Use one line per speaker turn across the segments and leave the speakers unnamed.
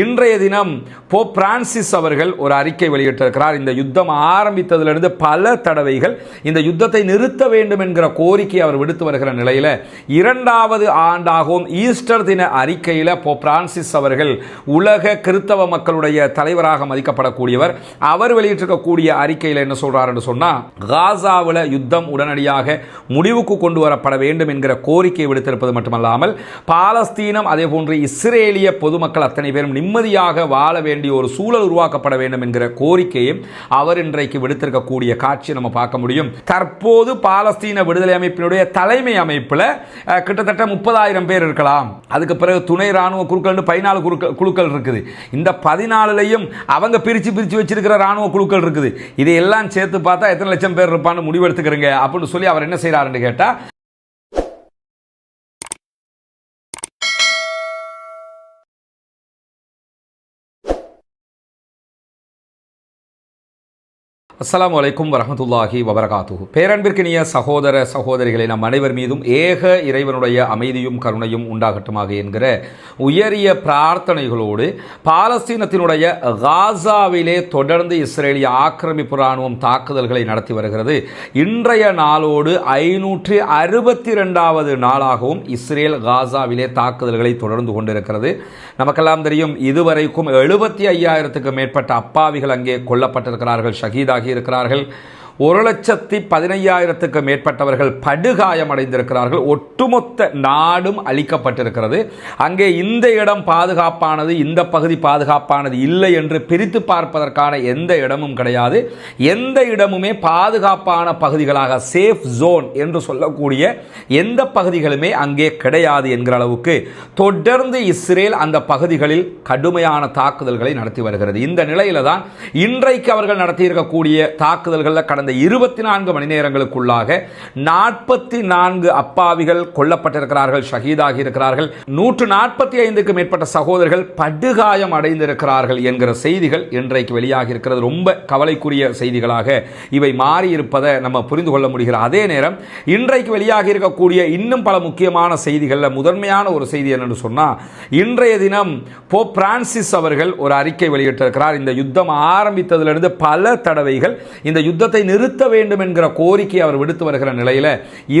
இன்றைய தினம் போ பிரான்சிஸ் அவர்கள் ஒரு அறிக்கை வெளியிட்டிருக்கிறார். இந்த யுத்தம் ஆரம்பித்ததிலிருந்து பல தடவைகள் இந்த யுத்தத்தை நிறுத்த வேண்டும் என்கிற கோரிக்கை அவர் விடுத்து வருகிற நிலையில் இரண்டாவது ஆண்டாகவும் ஈஸ்டர் தின அறிக்கையில் போ பிரான்சிஸ் அவர்கள் உலக கிறித்தவ மக்களுடைய தலைவராக மதிக்கப்படக்கூடியவர். அவர் வெளியிட்டிருக்கக்கூடிய அறிக்கையில் என்ன சொல்றார் என்று சொன்னால் காசாவில் யுத்தம் உடனடியாக முடிவுக்கு கொண்டு வரப்பட வேண்டும் என்கிற கோரிக்கை விடுத்திருப்பது மட்டுமல்லாமல் பாலஸ்தீனம் அதே போன்று இஸ்ரேலிய பொதுமக்கள் அத்தனை பேரும் நிம்மதியாக வாழ வேண்டிய ஒரு சூழல் உருவாக்கப்பட வேண்டும் என்கிற கோரிக்கையும் அவர் இன்றைக்கு விடுத்திருக்கக்கூடிய காட்சி நம்ம பார்க்க முடியும். தற்போது பாலஸ்தீன விடுதலை அமைப்பினுடைய தலைமை அமைப்பில் கிட்டத்தட்ட முப்பதாயிரம் பேர் இருக்கலாம். அதுக்கு பிறகு துணை ராணுவ குழுக்கள் பதினாலு குழுக்கள் குழுக்கள் இருக்குது. இந்த பதினாலுலையும் அவங்க பிரித்து பிரித்து வச்சிருக்கிற ராணுவ குழுக்கள் இருக்குது. இதையெல்லாம் சேர்த்து பார்த்தா எத்தனை லட்சம் பேர் இருப்பான்னு முடிவெடுத்துக்கிறீங்க அப்படின்னு சொல்லி அவர் என்ன செய்கிறாருன்னு கேட்டால் அஸ்லாம் வலைக்கும் வரமத்துல்லாஹி வபரகாத்து பேரன்பிற்கினிய சகோதர சகோதரிகளை நம் அனைவர் மீதும் ஏக இறைவனுடைய அமைதியும் கருணையும் உண்டாகட்டுமாக என்கிற உயரிய பிரார்த்தனைகளோடு பாலஸ்தீனத்தினுடைய காசாவிலே தொடர்ந்து இஸ்ரேலிய ஆக்கிரமிப்பு ராணுவம் தாக்குதல்களை நடத்தி வருகிறது. இன்றைய நாளோடு ஐநூற்றி அறுபத்தி ரெண்டாவது நாளாகவும் இஸ்ரேல் காசாவிலே தாக்குதல்களை தொடர்ந்து கொண்டிருக்கிறது. நமக்கெல்லாம் தெரியும் இதுவரைக்கும் எழுபத்தி ஐயாயிரத்துக்கு மேற்பட்ட அப்பாவிகள் அங்கே கொல்லப்பட்டிருக்கிறார்கள். ஷஹீதாக இருக்கிறார்கள் ஒரு லட்சத்தி பதினையாயிரத்துக்கு மேற்பட்டவர்கள் படுகாயமடைந்திருக்கிறார்கள். ஒட்டுமொத்த நாடும் அளிக்கப்பட்டிருக்கிறது அங்கே இந்த இடம் பாதுகாப்பானது இந்த பகுதி பாதுகாப்பானது இல்லை என்று பிரித்து பார்ப்பதற்கான எந்த இடமும் கிடையாது. எந்த இடமுமே பாதுகாப்பான பகுதிகளாக சேஃப் ஜோன் என்று சொல்லக்கூடிய எந்த பகுதிகளுமே அங்கே கிடையாது என்கிற அளவுக்கு தொடர்ந்து இஸ்ரேல் அந்த பகுதிகளில் கடுமையான தாக்குதல்களை நடத்தி வருகிறது. இந்த நிலையில தான் இன்றைக்கு அவர்கள் நடத்தியிருக்கக்கூடிய தாக்குதல்களில் கடந்த கடந்த இருபத்தி நான்கு மணி நேரங்களுக்குள்ளாக நாற்பத்தி நான்கு அப்பாவிகள் கொல்லப்பட்டிருக்கிறார்கள் ஷஹீதாகி இருக்கிறார்கள் நூற்று நாற்பத்தி ஐந்துக்கு மேற்பட்ட சகோதரர்கள் படுகாயம் அடைந்திருக்கிறார்கள் என்கிற செய்திகள் இன்றைக்கு வெளியாகி இருக்கிறது ரொம்ப கவலைக்குரிய செய்திகளாக இவை மாறி இருப்பதை நம்ம புரிந்து கொள்ள முடிகிற அதே நேரம் இன்றைக்கு வெளியாகி இருக்கக்கூடிய இன்னும் பல முக்கியமான செய்திகளில் முதன்மையான ஒரு செய்தி என்னன்னு சொன்னால் இன்றைய தினம் போப் பிரான்சிஸ் அவர்கள் ஒரு அறிக்கை வெளியிட்டிருக்கிறார். இந்த யுத்தம் ஆரம்பித்ததிலிருந்து பல தடவைகள் இந்த யுத்தத்தை நிறுத்த வேண்டும் என்கிற கோரிக்கை அவர் விடுத்து வருகிற நிலையில்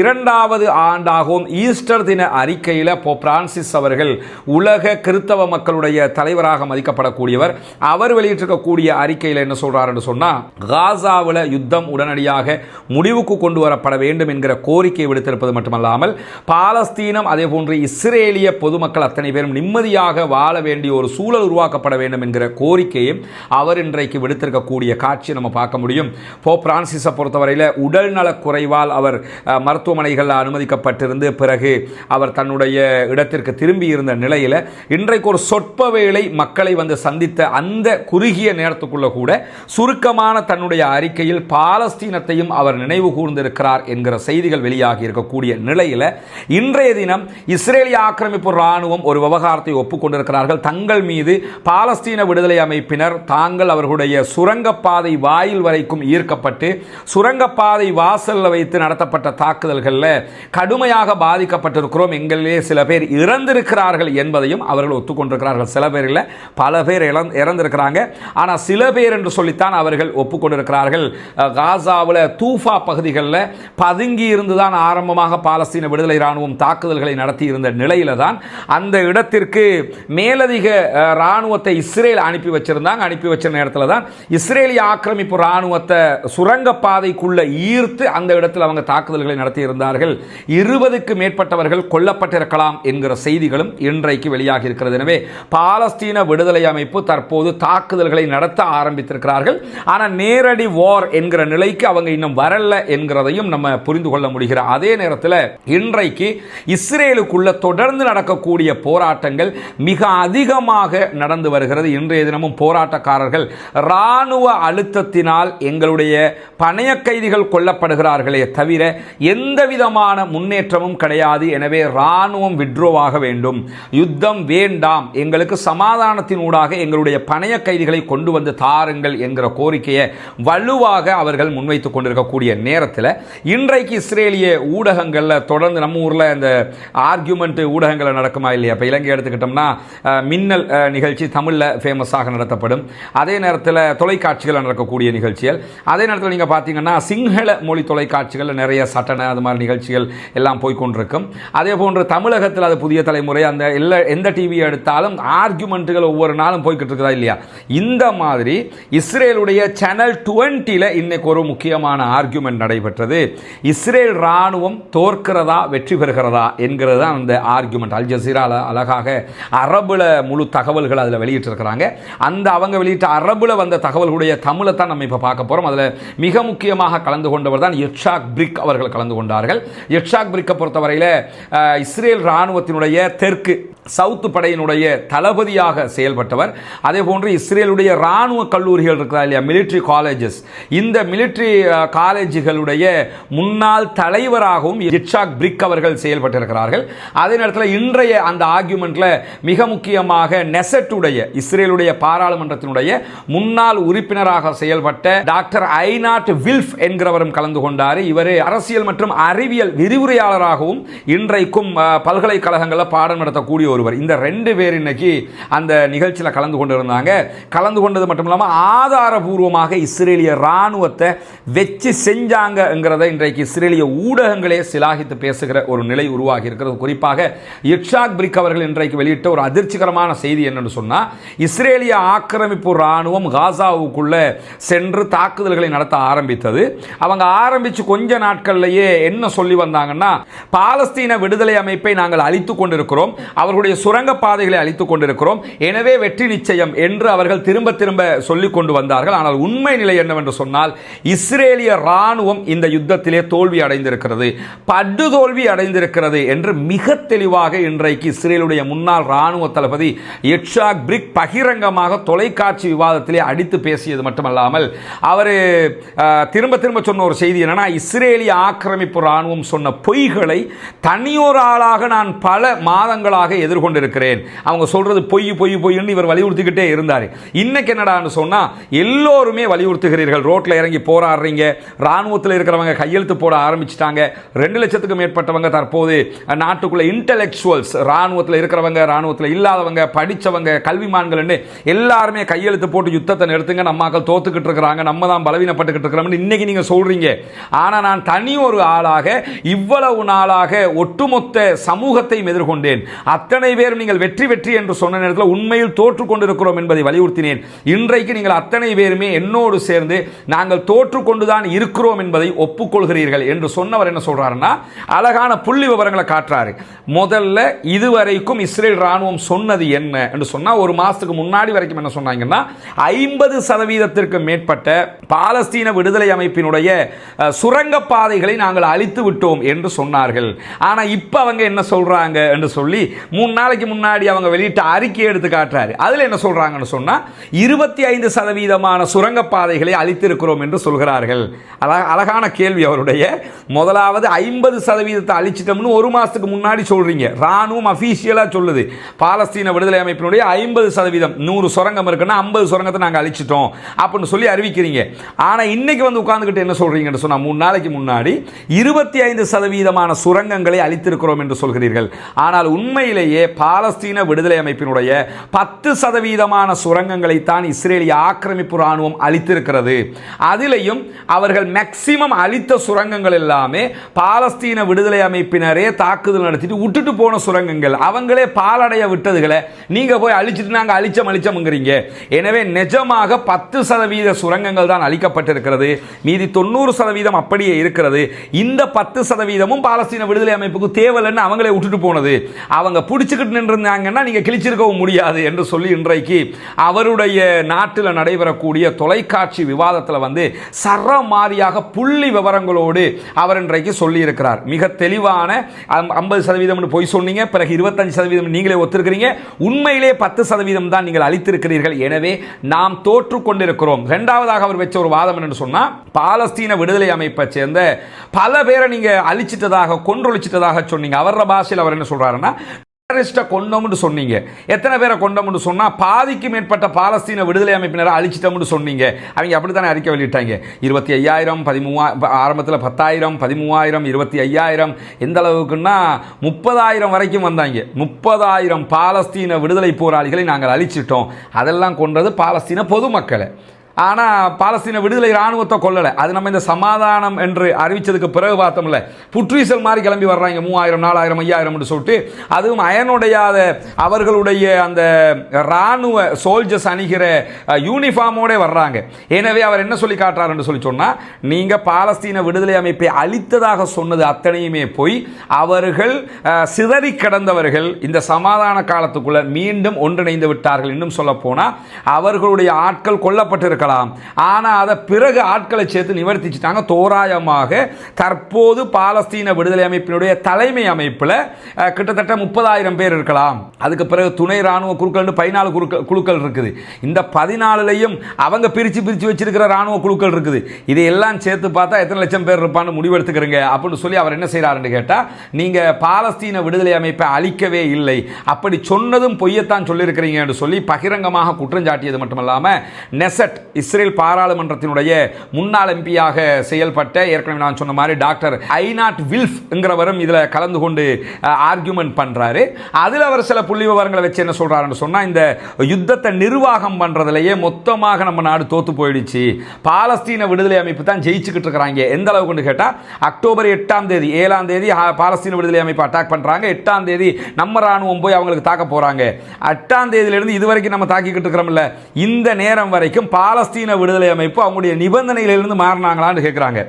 இரண்டாவது ஆண்டாகவும் ஈஸ்டர் தின அறிக்கையில் போ பிரான்சிஸ் அவர்கள் உலக கிறித்தவ மக்களுடைய தலைவராக மதிக்கப்படக்கூடியவர். அவர் வெளியிட்டிருக்கக்கூடிய அறிக்கையில் என்ன சொல்றார் என்று சொன்னால் காசாவில் யுத்தம் உடனடியாக முடிவுக்கு கொண்டு வரப்பட வேண்டும் என்கிற கோரிக்கை விடுத்திருப்பது மட்டுமல்லாமல் பாலஸ்தீனம் அதே போன்று இஸ்ரேலிய பொதுமக்கள் அத்தனை பேரும் நிம்மதியாக வாழ வேண்டிய ஒரு சூழல் உருவாக்கப்பட வேண்டும் என்கிற கோரிக்கையும் அவர் இன்றைக்கு விடுத்திருக்கக்கூடிய காட்சி நம்ம பார்க்க முடியும். போ பிரான்சிஸை பொறுத்தவரையில் உடல் குறைவால் அவர் மருத்துவமனைகளில் அனுமதிக்கப்பட்டிருந்து பிறகு அவர் தன்னுடைய இடத்திற்கு திரும்பி இருந்த நிலையில் இன்றைக்கு ஒரு சொற்ப வேளை மக்களை வந்து சந்தித்த அந்த குறுகிய நேரத்துக்குள்ள கூட சுருக்கமான தன்னுடைய அறிக்கையில் பாலஸ்தீனத்தையும் அவர் நினைவு கூர்ந்திருக்கிறார் என்கிற செய்திகள் வெளியாகி இருக்கக்கூடிய நிலையில் இன்றைய தினம் இஸ்ரேலிய ஆக்கிரமிப்பு ராணுவம் ஒரு விவகாரத்தை ஒப்புக்கொண்டிருக்கிறார்கள். தங்கள் மீது பாலஸ்தீன விடுதலை அமைப்பினர் தாங்கள் அவர்களுடைய சுரங்கப்பாதை வாயில் வரைக்கும் ஈர்க்கப்பட்டு சுரங்கப்பாதை வாசல்ல வைத்து நடத்தப்பட்ட தாக்குதல்களில் கடுமையாக பாதிக்கப்பட்டிருக்கிறோம். எங்களிலே சில பேர் இறந்திருக்கிறார்கள் என்பதையும் அவர்கள் ஒத்துக்கொண்டிருக்கிறார்கள். சில பேர் இல்லை பல பேர் இறந்திருக்கிறாங்க. ஆனால் சில பேர் என்று சொல்லித்தான் அவர்கள் ஒப்புக்கொண்டிருக்கிறார்கள். காசாவில் தூஃபா பகுதிகளில் பதுங்கி இருந்து தான் ஆரம்பமாக பாலஸ்தீன விடுதலை ராணுவம் தாக்குதல்களை நடத்தி இருந்த தான் அந்த இடத்திற்கு மேலதிக இராணுவத்தை ராணுவத்தை இஸ்ரேல் அனுப்பி வச்சிருந்தாங்க. அனுப்பி வச்ச நேரத்தில் தான் இஸ்ரேலிய ஆக்கிரமிப்பு இராணுவத்தை சுரங்க ராணுவத்தை சுரங்கப்பாதைக்குள்ள ஈர்த்து அந்த இடத்தில் அவங்க தாக்குதல்களை நடத்தி இருந்தார்கள் இருபதுக்கு மேற்பட்டவர்கள் கொல்லப்பட்டிருக்கலாம் என்கிற செய்திகளும் இன்றைக்கு வெளியாகி இருக்கிறது. எனவே பாலஸ்தீன விடுதலை அமைப்பு தற்போது தாக்குதல்களை நடத்த ஆரம்பித்திருக்கிறார்கள். ஆனால் நேரடி வார் என்கிற நிலைக்கு அவங்க இன்னும் வரல என்கிறதையும் நம்ம புரிந்து கொள்ள முடிகிற அதே நேரத்தில் இன்றைக்கு இஸ்ரேலுக்குள்ள தொடர்ந்து நடக்கக்கூடிய போராட்டங்கள் மிக அதிகமாக நடந்து வருகிறது. இன்றைய தினமும் போராட்டக்காரர்கள் இராணுவ அழுத்தத்தினால் எங்களுடைய பணைய கைதிகள் கொல்லப்படுகிறார்களே தவிர எந்த விதமான முன்னேற்றமும் கிடையாது. எனவே இராணுவம் விட்ரோவாக வேண்டும். யுத்தம் வேண்டாம். எங்களுக்கு சமாதானத்தினூடாக எங்களுடைய பணைய கைதிகளை கொண்டு வந்து தாருங்கள் என்கிற கோரிக்கையை வலுவாக அவர்கள் முன்வைத்துக் கொண்டிருக்கக்கூடிய நேரத்தில் இன்றைக்கு இஸ்ரேலிய ஊடகங்களில் தொடர்ந்து நம்ம ஊரில் இந்த ஆர்கியூமெண்ட் ஊடகங்களில் நடக்குமா இல்லையா? இப்போ இலங்கை எடுத்துக்கிட்டோம்னா மின்னல் நிகழ்ச்சி தமிழில் ஃபேமஸாக நடத்தப்படும். அதே நேரத்தில் தொலைக்காட்சிகளில் நடக்கக்கூடிய நிகழ்ச்சிகள். அதே நேரத்தில் நீங்கள் பார்த்தீங்கன்னா சிங்கள மொழி தொலைக்காட்சிகளில் நிறைய சட்டன அது மாதிரி நிகழ்ச்சிகள் எல்லாம் போய்க்கொண்டிருக்கும் அதே போன்று தமிழகத்தில் அது புதிய தலைமுறை அந்த எல்லா எந்த டிவி எடுத்தாலும் ஆர்குமெண்ட்டுகள் ஒவ்வொரு நாளும் போய்கிட்டு இருக்குதா இல்லையா? இந்த மாதிரி இஸ்ரேலுடைய சேனல் டுவெண்ட்டியில் இன்னைக்கு ஒரு முக்கியமான ஆர்குமெண்ட் நடைபெற்றது. இஸ்ரேல் ராணுவம் தோற்கிறதா வெற்றி பெறுகிறதா என்கிறது தான் அந்த ஆர்குமெண்ட் அல் ஜசீரா அழகாக அரபுல முழு தகவல்கள் அதில் வெளியிட்டிருக்கிறாங்க. அந்த அவங்க வெளியிட்ட அரபுல வந்த தகவல்களுடைய தமிழை தான் நம்ம இப்போ பார்க்க போகிறோம் அதில் மிக மிக முக்கியமாக கலந்து கொண்டவர் தான் யட்ஷாக் பிரிக் அவர்கள் கலந்து கொண்டார்கள். யட்ஷாக் பிரிக்கை பொறுத்தவரையில் இஸ்ரேல் இராணுவத்தினுடைய தெற்கு சவுத்து படையினுடைய தளபதியாக செயல்பட்டவர். அதே போன்று இஸ்ரேலுடைய ராணுவ கல்லூரிகள் இருக்கிறா இல்லையா? மிலிட்ரி காலேஜஸ் இந்த மிலிட்ரி காலேஜுகளுடைய முன்னாள் தலைவராகவும் இட்சாக் பிரிக் அவர்கள் செயல்பட்டிருக்கிறார்கள். அதே நேரத்தில் இன்றைய அந்த ஆர்கியூமெண்ட்டில் மிக முக்கியமாக நெசட்டுடைய இஸ்ரேலுடைய பாராளுமன்றத்தினுடைய முன்னாள் உறுப்பினராக செயல்பட்ட டாக்டர் ஐநாட் வில்ஃப் என்கிறவரும் கலந்து கொண்டார். இவர் அரசியல் மற்றும் அறிவியல் விரிவுரையாளராகவும் இன்றைக்கும் பல்கலைக்கழகங்களில் பாடம் நடத்தக்கூடிய ஒருவர். இந்த ரெண்டு பேர் இன்னைக்கு அந்த நிகழ்ச்சியில் கலந்து கொண்டிருந்தாங்க. கலந்து கொண்டது மட்டும் இல்லாமல் ஆதாரபூர்வமாக இஸ்ரேலிய ராணுவத்தை வச்சு செஞ்சாங்கங்கிறத இன்றைக்கு இஸ்ரேலிய ஊடகங்களே சிலாகித்து பேசுகிற ஒரு நிலை உருவாகி இருக்கிறது. குறிப்பாக இர்ஷாக் பிரிக் அவர்கள் இன்றைக்கு வெளியிட்ட ஒரு அதிர்ச்சிகரமான செய்தி என்னன்னு சொன்னால் இஸ்ரேலிய ஆக்கிரமிப்பு இராணுவம் காசாவுக்குள்ள சென்று தாக்குதல்களை நடத்த ஆரம்பித்தது. அவங்க ஆரம்பிச்சு கொஞ்ச நாட்கள்லயே என்ன சொல்லி வந்தாங்கன்னா பாலஸ்தீன விடுதலை அமைப்பை நாங்கள் அழித்துக் கொண்டிருக்கிறோம். அவர்களுடைய சுரங்க பாதைகளை அழித்துக் கொண்டிருக்கிறோம். எனவே வெற்றி நிச்சயம் என்று அவர்கள் திரும்ப திரும்ப சொல்லிக் கொண்டு வந்தார்கள். ஆனால் உண்மை நிலை என்னவென்று சொன்னால் இஸ்ரேலிய ராணுவம் இந்த யுத்தத்திலே தோல்வி அடைந்திருக்கிறது. படுதோல்வி அடைந்திருக்கிறது என்று மிக தெளிவாக இன்றைக்கு இஸ்ரேலுடைய முன்னாள் ராணுவ தளபதி எட்ஷாக் பிரிக் பகிரங்கமாக தொலைக்காட்சி விவாதத்திலே அடித்து பேசியது மட்டுமல்லாமல் அவர் திரும்ப திரும்ப சொன்ன ஒரு செய்தி என்னன்னா இஸ்ரேலிய ஆக்கிரமிப்பு ராணுவம் சொன்ன பொய்களை தனியோர் ஆளாக நான் பல மாதங்களாக எதிர்கொண்டிருக்கிறேன். அவங்க சொல்றது பொய் பொய் பொய்ன்னு இவர் வலியுறுத்திக்கிட்டே இருந்தார். இன்னைக்கு என்னடான்னு சொன்னா எல்லோருமே வலியுறுத்துகிறீர்கள். ரோட்டில் இறங்கி போராடுறீங்க. ராணுவத்தில் இருக்கிறவங்க கையெழுத்து போட ஆரம்பிச்சிட்டாங்க. ரெண்டு லட்சத்துக்கு மேற்பட்டவங்க தற்போது நாட்டுக்குள்ள இன்டலெக்சுவல்ஸ் ராணுவத்தில் இருக்கிறவங்க ராணுவத்தில் இல்லாதவங்க படித்தவங்க கல்விமான்கள்னு எல்லாருமே கையெழுத்து போட்டு யுத்தத்தை நிறுத்துங்க. நம்மாக்கள் தோத்துக்கிட்டு இருக்கிறாங்க. நம்ம தான் பலவீனப்பட்டுக்கிட்டு இருக்கிறோம்னு இன்னைக்கு நீங்க சொல்றீங்க. ஆனால் நான் தனி ஒரு ஆளாக இவ்வளவு நாளாக ஒட்டுமொத்த சமூகத்தையும் எதிர்கொண்டேன். அத்தனை பேரும் நீங்கள் வெற்றி வெற்றி என்று சொன்ன நேரத்தில் உண்மையில் தோற்று கொண்டிருக்கிறோம் என்பதை வலியுறுத்தினேன். இன்றைக்கு நீங்கள் அத்தனை பேருமே என்னோடு சேர்ந்து நாங்கள் தோற்று கொண்டுதான் இருக்கிறோம் என்பதை ஒப்புக்கொள்கிறீர்கள் என்று சொன்னவர் என்ன சொல்றாருன்னா அழகான புள்ளி விவரங்களை காட்டுறாரு. முதல்ல இதுவரைக்கும் இஸ்ரேல் ராணுவம் சொன்னது என்ன என்று சொன்னா ஒரு மாசத்துக்கு முன்னாடி வரைக்கும் என்ன சொன்னாங்கன்னா ஐம்பது சதவீதத்திற்கு மேற்பட்ட பாலஸ்தீன விடுதலை அமைப்பினுடைய சுரங்கப்பாதைகளை பாதைகளை நாங்கள் அழித்து விட்டோம் என்று சொன்னார்கள். ஆனால் இப்ப அவங்க என்ன சொல்றாங்க என்று சொல்லி மூணு நாளைக்கு முன்னாடி அவங்க வெளியிட்ட அறிக்கை எடுத்து காட்டுறாரு. அதில் என்ன சொல்கிறாங்கன்னு சொன்னால் இருபத்தி ஐந்து சதவீதமான சுரங்கப் பாதைகளை அழித்திருக்கிறோம் என்று சொல்கிறார்கள். அழ- அழகான கேள்வி அவருடைய. முதலாவது ஐம்பது சதவீதத்தை அழிச்சிட்டோம்னு ஒரு மாதத்துக்கு முன்னாடி சொல்கிறீங்க ராணுவம் அஃபீஷியலாக சொல்லுது. பாலஸ்தீன விடுதலை அமைப்பினுடைய ஐம்பது சதவீதம் நூறு சுரங்கம் இருக்குன்னா ஐம்பது சுரங்கத்தை நாங்கள் அழிச்சிட்டோம் அப்படின்னு சொல்லி அறிவிக்கிறீங்க. ஆனால் இன்னைக்கு வந்து உட்காந்துக்கிட்டு என்ன சொல்கிறீங்கன்னு சொன்னால் மூணு நாளைக்கு முன்னாடி இருபத்தி ஐந்து சதவீதமான சுரங்கங்களை அழித்திருக்கிறோம் என்று சொல்கிறீர்கள். ஆனால் உண்மையிலேயே உண்மையிலேயே பாலஸ்தீன விடுதலை அமைப்பினுடைய பத்து சதவீதமான சுரங்கங்களை தான் இஸ்ரேலிய ஆக்கிரமிப்பு ராணுவம் அளித்திருக்கிறது. அதிலையும் அவர்கள் மேக்சிமம் அளித்த சுரங்கங்கள் எல்லாமே பாலஸ்தீன விடுதலை அமைப்பினரே தாக்குதல் நடத்திட்டு விட்டுட்டு போன சுரங்கங்கள். அவங்களே பாலடைய விட்டதுகளை நீங்க போய் அழிச்சிட்டு நாங்க அழிச்சம் அழிச்சம்ங்கிறீங்க. எனவே நிஜமாக பத்து சதவீத சுரங்கங்கள் தான் அளிக்கப்பட்டிருக்கிறது மீதி தொண்ணூறு சதவீதம் அப்படியே இருக்கிறது. இந்த பத்து சதவீதமும் பாலஸ்தீன விடுதலை அமைப்புக்கு தேவையில்லைன்னு அவங்களே விட்டுட்டு போனது. அவங்க பிடிச்ச பிடிச்சுக்கிட்டு நின்றிருந்தாங்கன்னா நீங்கள் கிழிச்சிருக்கவும் முடியாது என்று சொல்லி இன்றைக்கு அவருடைய நாட்டில் நடைபெறக்கூடிய தொலைக்காட்சி விவாதத்தில் வந்து சர மாதிரியாக புள்ளி விவரங்களோடு அவர் இன்றைக்கு சொல்லியிருக்கிறார். மிக தெளிவான ஐம்பது சதவீதம்னு போய் சொன்னீங்க பிறகு இருபத்தஞ்சு சதவீதம் நீங்களே ஒத்துருக்கிறீங்க உண்மையிலே பத்து சதவீதம் தான் நீங்கள் அளித்திருக்கிறீர்கள். எனவே நாம் தோற்று கொண்டிருக்கிறோம். இரண்டாவதாக அவர் வச்ச ஒரு வாதம் என்று சொன்னால் பாலஸ்தீன விடுதலை அமைப்பை சேர்ந்த பல பேரை நீங்கள் அழிச்சிட்டதாக கொன்றொழிச்சிட்டதாக சொன்னீங்க. அவர பாஷையில் அவர் என்ன சொல்றாருன்னா டெரரிஸ்ட்டை கொண்டோம்னு சொன்னீங்க. எத்தனை பேரை கொண்டோம்னு சொன்னால் பாதிக்கு மேற்பட்ட பாலஸ்தீன விடுதலை அமைப்பினரை அழிச்சிட்டோம்னு சொன்னீங்க. அவங்க அப்படித்தானே அறிக்கை வெளியிட்டாங்க இருபத்தி ஐயாயிரம் பதிமூவா ஆரம்பத்தில் பத்தாயிரம் பதிமூவாயிரம் இருபத்தி ஐயாயிரம் எந்த அளவுக்குன்னா முப்பதாயிரம் வரைக்கும் வந்தாங்க. முப்பதாயிரம் பாலஸ்தீன விடுதலை போராளிகளை நாங்கள் அழிச்சிட்டோம். அதெல்லாம் கொண்டது பாலஸ்தீன பொதுமக்களை. ஆனால் பாலஸ்தீன விடுதலை இராணுவத்தை கொல்லலை. அது நம்ம இந்த சமாதானம் என்று அறிவித்ததுக்கு பிறகு பார்த்தோம்ல. புற்றீசல் மாதிரி கிளம்பி வர்றாங்க. மூவாயிரம் நாலாயிரம் ஐயாயிரம்னு சொல்லிட்டு அதுவும் அயனுடையாத அவர்களுடைய அந்த இராணுவ சோல்ஜர்ஸ் அணிகிற யூனிஃபார்மோடே வர்றாங்க. எனவே அவர் என்ன சொல்லி காட்டுறாருன்னு சொல்லி சொன்னால் நீங்கள் பாலஸ்தீன விடுதலை அமைப்பை அழித்ததாக சொன்னது அத்தனையுமே போய் அவர்கள் சிதறி கடந்தவர்கள் இந்த சமாதான காலத்துக்குள்ள மீண்டும் ஒன்றிணைந்து விட்டார்கள் இன்னும் சொல்ல போனால் அவர்களுடைய ஆட்கள் கொல்லப்பட்டிருக்க இருக்கலாம் ஆனால் அதை பிறகு ஆட்களை சேர்த்து நிவர்த்திச்சிட்டாங்க. தோராயமாக தற்போது பாலஸ்தீன விடுதலை அமைப்பினுடைய தலைமை அமைப்பில் கிட்டத்தட்ட முப்பதாயிரம் பேர் இருக்கலாம். அதுக்கு பிறகு துணை ராணுவ குழுக்கள் பதினாலு குழுக்கள் குழுக்கள் இருக்குது. இந்த பதினாலுலையும் அவங்க பிரித்து பிரித்து வச்சிருக்கிற ராணுவ குழுக்கள் இருக்குது. இதையெல்லாம் சேர்த்து பார்த்தா எத்தனை லட்சம் பேர் இருப்பான்னு முடிவெடுத்துக்கிறீங்க அப்படின்னு சொல்லி அவர் என்ன செய்கிறாருன்னு கேட்டால் நீங்கள் பாலஸ்தீன விடுதலை அமைப்பை அழிக்கவே இல்லை. அப்படி சொன்னதும் பொய்யத்தான் சொல்லியிருக்கிறீங்கன்னு சொல்லி பகிரங்கமாக குற்றம் சாட்டியது மட்டுமல்லாமல் நெசட் இஸ்ரேல் பாராளுமன்றத்தினுடைய முன்னாள் எம்பியாக செயல்பட்ட ஏற்கனவே நான் சொன்ன மாதிரி டாக்டர் ஐநாட் வில்ஃப்ங்கிறவரும் இதில் கலந்து கொண்டு ஆர்கியூமெண்ட் பண்ணுறாரு அதில் அவர் சில புள்ளி விவரங்களை வச்சு என்ன சொல்கிறாருன்னு சொன்னால் இந்த யுத்தத்தை நிர்வாகம் பண்ணுறதுலையே மொத்தமாக நம்ம நாடு தோத்து போயிடுச்சு. பாலஸ்தீன விடுதலை அமைப்பு தான் ஜெயிச்சுக்கிட்டு இருக்கிறாங்க. எந்த அளவுக்குன்னு கேட்டால் அக்டோபர் எட்டாம் தேதி ஏழாம் தேதி பாலஸ்தீன விடுதலை அமைப்பு அட்டாக் பண்ணுறாங்க எட்டாம் தேதி நம்ம ராணுவம் போய் அவங்களுக்கு தாக்க போகிறாங்க எட்டாம் தேதியிலிருந்து இது வரைக்கும் நம்ம தாக்கிக்கிட்டு இருக்கிறோம்ல. இந்த நேரம் வரைக்கும் பாலஸ்தீன விடுதலை அமைப்பு அவங்களுடைய நிபந்தனையிலிருந்து மாறினாங்களான்னு கேட்குறாங்க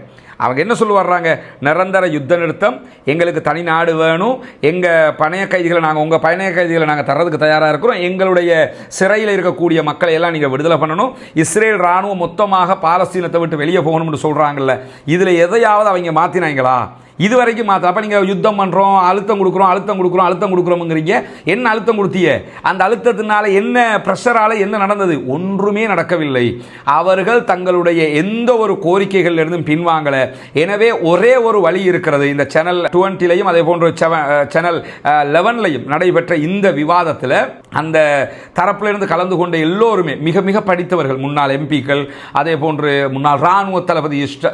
அவங்க என்ன சொல்லி வர்றாங்க நிரந்தர யுத்த நிறுத்தம். எங்களுக்கு தனி நாடு வேணும். எங்கள் பணைய கைதிகளை நாங்கள் உங்கள் பணைய கைதிகளை நாங்கள் தர்றதுக்கு தயாராக இருக்கிறோம். எங்களுடைய சிறையில் இருக்கக்கூடிய மக்களை எல்லாம் நீங்கள் விடுதலை பண்ணணும். இஸ்ரேல் ராணுவம் மொத்தமாக பாலஸ்தீனத்தை விட்டு வெளியே போகணும்னு சொல்கிறாங்கல்ல இதில் எதையாவது அவங்க மாற்றினாங்களா இது வரைக்கும் மாற்ற அப்போ நீங்கள் யுத்தம் பண்ணுறோம் அழுத்தம் கொடுக்குறோம் அழுத்தம் கொடுக்குறோம் அழுத்தம் கொடுக்குறோம்ங்கிறீங்க. என்ன அழுத்தம் கொடுத்திய அந்த அழுத்தத்தினால என்ன ப்ரெஷரால் என்ன நடந்தது? ஒன்றுமே நடக்கவில்லை. அவர்கள் தங்களுடைய எந்த ஒரு கோரிக்கைகள் இருந்தும் பின்வாங்கலை. எனவே ஒரே ஒரு வழி இருக்கிறது. இந்த சேனல் டுவெண்ட்டிலையும் அதே போன்று சேனல் லெவன்லையும் நடைபெற்ற இந்த விவாதத்தில் அந்த தரப்பிலிருந்து கலந்து கொண்ட எல்லோருமே மிக மிக படித்தவர்கள் முன்னாள் எம்பிக்கள் அதே போன்று முன்னாள் ராணுவ தளபதி இஷ்ட-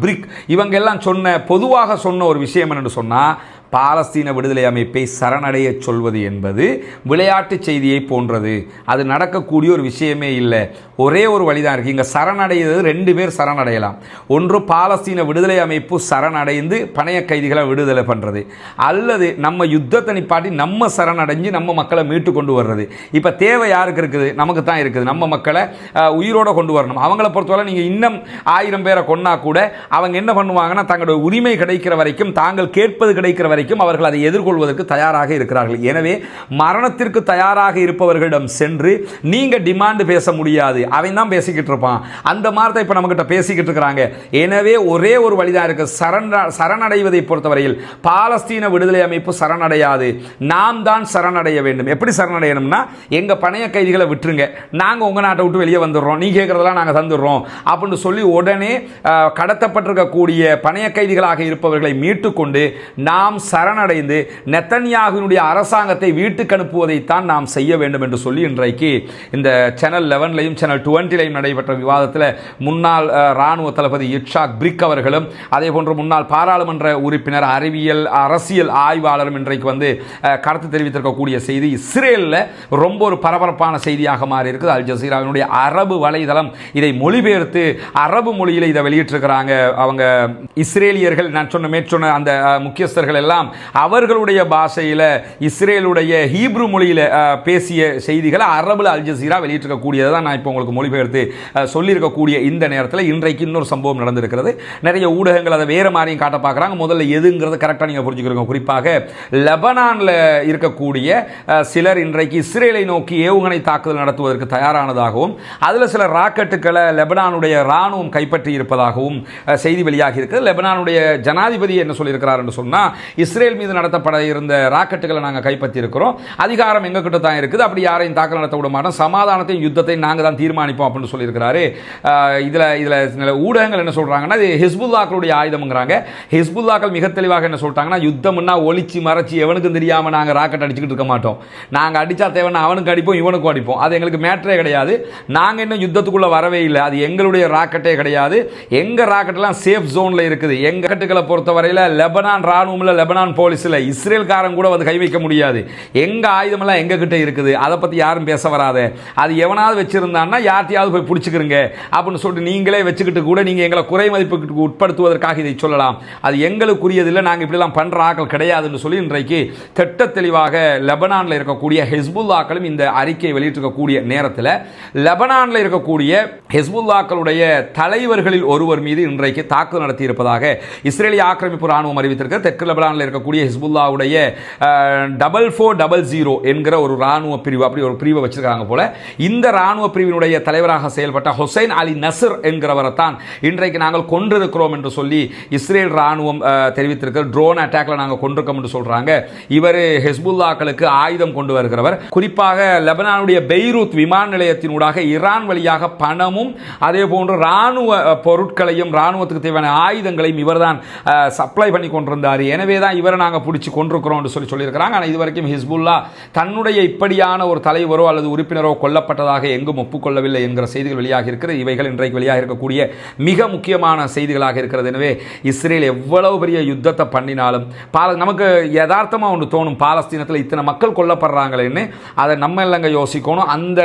பிரிக் இவங்க எல்லாம் சொன்ன பொதுவாக சொன்ன ஒரு விஷயம் என்னென்னு சொன்னால் பாலஸ்தீன விடுதலை அமைப்பை சரணடைய சொல்வது என்பது விளையாட்டு செய்தியை போன்றது. அது நடக்கக்கூடிய ஒரு விஷயமே இல்லை. ஒரே ஒரு வழிதான் இருக்கு. இங்கே சரணடைகிறது ரெண்டு பேர் சரணடையலாம். ஒன்று பாலஸ்தீன விடுதலை அமைப்பு சரணடைந்து பணைய கைதிகளை விடுதலை பண்ணுறது அல்லது நம்ம யுத்தத்தை நிப்பாட்டி நம்ம சரணடைஞ்சு நம்ம மக்களை மீட்டு கொண்டு வர்றது. இப்போ தேவை யாருக்கு இருக்குது? நமக்கு தான் இருக்குது. நம்ம மக்களை உயிரோடு உயிரோட கொண்டு வரணும். அவங்கள பொறுத்தவரை நீங்கள் இன்னும் ஆயிரம் பேரை கொன்னா கூட அவங்க என்ன பண்ணுவாங்கன்னா தங்களுடைய உரிமை கிடைக்கிற வரைக்கும் தாங்கள் கேட்பது கிடைக்கிற வரைக்கும் அவர்கள் அதை எதிர்கொள்வதற்கு தயாராக இருக்கிறார்கள். எனவே மரணத்திற்கு தயாராக இருப்பவர்களிடம் சென்று நீங்க டிமாண்டு பேச முடியாது. அவன் தான் பேசிக்கிட்டு இருப்பான். அந்த மாதிரி தான் இப்போ நம்மக்கிட்ட பேசிக்கிட்டு இருக்கிறாங்க. எனவே ஒரே ஒரு வழிதான் இருக்கு. சரண சரணடைவதை பொறுத்தவரையில் பாலஸ்தீன விடுதலை அமைப்பு சரணடையாது. நாம் தான் சரணடைய வேண்டும். எப்படி சரணடையணும்னா எங்க பணைய கைதிகளை விட்டுருங்க. நாங்கள் உங்க நாட்டை விட்டு வெளியே வந்துடுறோம். நீ கேட்குறதெல்லாம் நாங்கள் தந்துடுறோம். அப்படின்னு சொல்லி உடனே கடத்தப்பட்டிருக்கக்கூடிய பணைய கைதிகளாக இருப்பவர்களை மீட்டுக்கொண்டு நாம் சரணடைந்து நெத்தன்யாகுவினுடைய அரசாங்கத்தை வீட்டுக்கு அனுப்புவதைத்தான் நாம் செய்ய வேண்டும் என்று சொல்லி இன்றைக்கு இந்த சேனல் லெவன்லையும் சேனல் டுவெண்ட்டிலையும் நடைபெற்ற விவாதத்தில் முன்னாள் இராணுவ தளபதி இட்ஷாக் பிரிக் அவர்களும் அதே போன்று முன்னாள் பாராளுமன்ற உறுப்பினர் அறிவியல் அரசியல் ஆய்வாளரும் இன்றைக்கு வந்து கருத்து தெரிவித்திருக்கக்கூடிய செய்தி. இஸ்ரேலில் ரொம்ப ஒரு பரபரப்பான செய்தியாக மாறி இருக்குது அல் ஜசீராவினுடைய அரபு வலைதளம் இதை மொழிபெயர்த்து அரபு மொழியில் இதை வெளியிட்டிருக்கிறாங்க. அவங்க இஸ்ரேலியர்கள் நான் சொன்ன மேற்சொன்ன அந்த முக்கியஸ்தர்கள் எல்லாம் எல்லாம் அவர்களுடைய பாஷையில் இஸ்ரேலுடைய ஹீப்ரு மொழியில் பேசிய செய்திகளை அரபுல அல் ஜசீரா வெளியிட்டிருக்கக்கூடியதை தான் நான் இப்போ உங்களுக்கு மொழிபெயர்த்து சொல்லியிருக்கக்கூடிய இந்த நேரத்தில் இன்றைக்கு இன்னொரு சம்பவம் நடந்திருக்கிறது. நிறைய ஊடகங்கள் அதை வேறு மாதிரியும் காட்ட பார்க்குறாங்க. முதல்ல எதுங்கிறது கரெக்டாக நீங்கள் புரிஞ்சுக்கிறோங்க. குறிப்பாக லெபனானில் இருக்கக்கூடிய சிலர் இன்றைக்கு இஸ்ரேலை நோக்கி ஏவுகணை தாக்குதல் நடத்துவதற்கு தயாரானதாகவும் அதில் சில ராக்கெட்டுகளை லெபனானுடைய ராணுவம் கைப்பற்றி இருப்பதாகவும் செய்தி வெளியாகி இருக்குது. லெபனானுடைய ஜனாதிபதி என்ன சொல்லியிருக்கிறார் என்று சொன்னால் இஸ்ரேல் மீது நடத்தப்பட இருந்த ராக்கெட்டுகளை நாங்கள் கைப்பற்றியிருக்கிறோம். அதிகாரம் எங்ககிட்ட தான் இருக்குது. அப்படி யாரையும் தாக்கல் நடத்த விட மாட்டோம். சமாதானத்தையும் யுத்தத்தையும் நாங்கள் தான் தீர்மானிப்போம் அப்படின்னு சொல்லியிருக்கிறாரு. இதில் இதில் சில ஊடகங்கள் என்ன சொல்கிறாங்கன்னா இது ஹிஸ்புல்லாக்களுடைய ஆயுதம்ங்கிறாங்க. ஹிஸ்புல்லாக்கள் மிக தெளிவாக என்ன சொல்லிட்டாங்கன்னா யுத்தம்னா ஒழிச்சு மறைச்சு எவனுக்கும் தெரியாமல் நாங்கள் ராக்கெட் அடிச்சுக்கிட்டு இருக்க மாட்டோம். நாங்கள் அடித்தா தேவைன்னா அவனுக்கு அடிப்போம் இவனுக்கும் அடிப்போம். அது எங்களுக்கு மேட்டரே கிடையாது. நாங்கள் இன்னும் யுத்தத்துக்குள்ளே வரவே இல்லை. அது எங்களுடைய ராக்கெட்டே கிடையாது. எங்கள் ராக்கெட்லாம் சேஃப் ஜோனில் இருக்குது. எங்கள் ராக்கெட்டுகளை பொறுத்தவரையில் லெபனான் ராணுவம்ல லெபனான் போலீஸ்ல இஸ்ரேல்காரன் கூட வந்து கை வைக்க முடியாது. எங்க ஆயுதமெல்லாம் எங்க கிட்ட இருக்குது? அதை பத்தி யாரும் பேச வராத. அது எவனாவது வச்சுருந்தான்னா யார்ட்டையாவது போய் பிடிச்சிக்கிறங்க அப்படின்னு சொல்லிட்டு நீங்களே வச்சுக்கிட்டு கூட நீங்க எங்களை குறை மதிப்புக்கு உட்படுத்துவதற்காக இதை சொல்லலாம். அது எங்களுக்குரியதில்லை நாங்கள் இப்படிலாம் பண்ற ஆக்கள் கிடையாதுன்னு சொல்லி இன்றைக்கு திட்ட தெளிவாக லெபனான்ல இருக்கக்கூடிய ஹெஸ்புல்லாக்களும் இந்த அறிக்கையை வெளியிட்டிருக்கக்கூடிய நேரத்தில் லெபனானில் இருக்கக்கூடிய ஹெஸ்புல்லாக்களுடைய தலைவர்களில் ஒருவர் மீது இன்றைக்கு தாக்குதல் நடத்தியிருப்பதாக இஸ்ரேலிய ஆக்கிரமிப்பு ராணுவம் அறிவித்திருக்க தெற்கு லெபனானில் இருக்கக்கூடிய ஹிஸ்புல்லாவுடைய டபுள் ஃபோர் டபுள் ஜீரோ என்கிற ஒரு ராணுவ பிரிவு அப்படி ஒரு பிரிவை வச்சிருக்காங்க போல. இந்த ராணுவ பிரிவினுடைய தலைவராக செயல்பட்ட ஹொசைன் அலி நசர் என்கிறவரை தான் இன்றைக்கு நாங்கள் கொன்றிருக்கிறோம் என்று சொல்லி இஸ்ரேல் ராணுவம் அஹ், தெரிவித்திருக்கிற ட்ரோன் அட்டாக்ல நாங்கள் கொண்டிருக்கோம் என்று சொல்றாங்க. இவர் ஹெஸ்புல்லாக்களுக்கு ஆயுதம் கொண்டு வருகிறவர். குறிப்பாக லெபனானுடைய பெய்ரூத் விமான நிலையத்தினூடாக ஈரான் வழியாக பணமும் அதே போன்று ராணுவ பொருட்களையும் ராணுவத்துக்கு தேவையான ஆயுதங்களையும் இவர் தான் சப்ளை பண்ணி கொண்டிருந்தார். எனவே தான் தான் இவரை நாங்கள் பிடிச்சி கொண்டிருக்கிறோம் சொல்லி சொல்லியிருக்கிறாங்க. ஆனால் இது வரைக்கும் ஹிஸ்புல்லா தன்னுடைய இப்படியான ஒரு தலைவரோ அல்லது உறுப்பினரோ கொல்லப்பட்டதாக எங்கும் ஒப்புக்கொள்ளவில்லை என்கிற செய்திகள் வெளியாக இருக்கிறது. இவைகள் இன்றைக்கு வெளியாக இருக்கக்கூடிய மிக முக்கியமான செய்திகளாக இருக்கிறது. எனவே இஸ்ரேல் எவ்வளவு பெரிய யுத்தத்தை பண்ணினாலும் பால நமக்கு யதார்த்தமாக ஒன்று தோணும். பாலஸ்தீனத்தில் இத்தனை மக்கள் கொல்லப்படுறாங்களேன்னு அதை நம்ம இல்லைங்க யோசிக்கணும். அந்த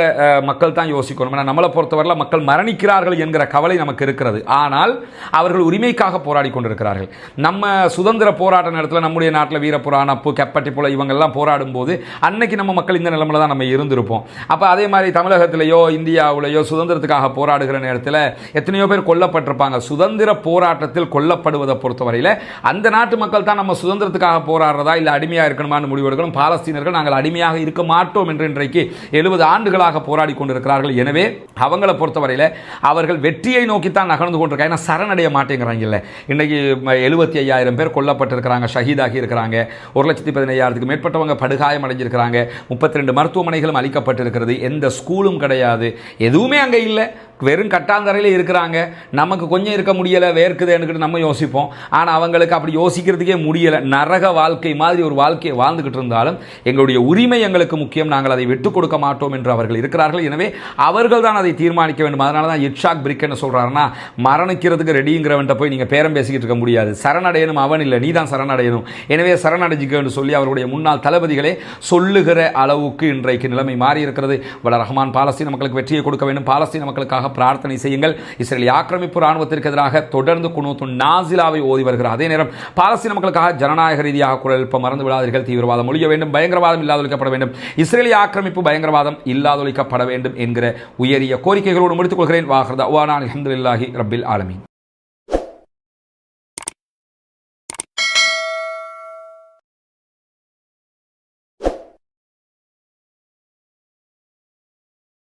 மக்கள் தான் யோசிக்கணும். ஏன்னா நம்மளை பொறுத்தவரையில் மக்கள் மரணிக்கிறார்கள் என்கிற கவலை நமக்கு இருக்கிறது. ஆனால் அவர்கள் உரிமைக்காக போராடி கொண்டிருக்கிறார்கள். நம்ம சுதந்திர போராட்ட நேரத்தில் நம்முடைய நாட்டில் வீரப்புராண அப்பு கெப்பட்டி போல இவங்கெல்லாம் போராடும் போது அன்னைக்கு நம்ம மக்கள் இந்த நிலமில் தான் நம்ம இருந்திருப்போம். அப்போ அதே மாதிரி தமிழகத்திலேயோ இந்தியாவிலேயோ சுதந்திரத்துக்காக போராடுகிற நேரத்தில் எத்தனையோ பேர் கொல்லப்பட்டிருப்பாங்க. சுதந்திர போராட்டத்தில் கொல்லப்படுவதை பொறுத்தவரையில் அந்த நாட்டு மக்கள் தான் நம்ம சுதந்திரத்துக்காக போராடுறதா இல்லை அடிமையாக இருக்கணுமான்னு முடிவெடுக்கணும்? பாலஸ்தீனர்கள் நாங்கள் அடிமையாக இருக்க மாட்டோம் என்று இன்றைக்கு எழுபது ஆண்டுகளாக போராடி கொண்டிருக்கிறார்கள். எனவே அவங்கள பொறுத்தவரையில் அவர்கள் வெற்றியை நோக்கித்தான் நகர்ந்து கொண்டிருக்காங்க ஏன்னா சரணடைய மாட்டேங்கிறாங்கல்ல இன்னைக்கு எழுபத்தி ஐயாயிரம் பேர் கொல்லப்பட்டிருக்கிறாங்க ஷஹீதாகி இருக்கிறாங்க. ஒரு லட்சத்தி பதினையாயிரத்துக்கு மேற்பட்டவங்க படுகாயம் அடைஞ்சிருக்கிறாங்க. முப்பத்தி ரெண்டு மருத்துவமனைகளும் அளிக்கப்பட்டிருக்கிறது. எந்த ஸ்கூலும் கிடையாது. எதுவுமே அங்கே இல்லை. வெறும் கட்டாந்தரையில் இருக்கிறாங்க. நமக்கு கொஞ்சம் இருக்க முடியலை வேர்க்குதுன்னுக்கிட்டு நம்ம யோசிப்போம். ஆனால் அவங்களுக்கு அப்படி யோசிக்கிறதுக்கே முடியலை. நரக வாழ்க்கை மாதிரி ஒரு வாழ்க்கையை வாழ்ந்துக்கிட்டு இருந்தாலும் எங்களுடைய உரிமை எங்களுக்கு முக்கியம். நாங்கள் அதை விட்டுக் கொடுக்க மாட்டோம் என்று அவர்கள் இருக்கிறார்கள். எனவே அவர்கள் தான் அதை தீர்மானிக்க வேண்டும். அதனால தான் இட்ஷாக் பிரிக் என்ன சொல்கிறாருன்னா மரணிக்கிறதுக்கு ரெடிங்கிறவன்ட்ட போய் நீங்கள் பேரம் பேசிக்கிட்டு இருக்க முடியாது. சரணடையணும் அவன் இல்லை நீ தான் சரணடையணும். எனவே சரணடைஞ்சிக்கன்னு சொல்லி அவருடைய முன்னாள் தளபதிகளே சொல்லுகிற அளவுக்கு இன்றைக்கு நிலைமை மாறி இருக்கிறது வட ரஹ்மான் பாலஸ்தீன மக்களுக்கு வெற்றியை கொடுக்க வேண்டும். பாலஸ்தீன மக்களுக்காக பிரார்த்தனை செய்யுங்கள். இஸ்ரேல் ஆக்கிரமிப்பு ராணுவத்திற்கு எதிராக தொடர்ந்து குணூத்து நாசிலாவை ஓதி வருகிறார். அதே நேரம் பாலஸ்தீன மக்களுக்காக ஜனநாயக ரீதியாக குரல் எழுப்ப மறந்து விடாதீர்கள் தீவிரவாதம் ஒழிய வேண்டும் பயங்கரவாதம் இல்லாதொழிக்கப்பட வேண்டும். இஸ்ரேலிய ஆக்கிரமிப்பு பயங்கரவாதம் இல்லாதொழிக்கப்பட வேண்டும் என்கிற உயரிய கோரிக்கைகளோடு முடித்துக் கொள்கிறேன். வாகர்தா வானான் அலமதுல்லாஹி ரப்பில் ஆலமீன்.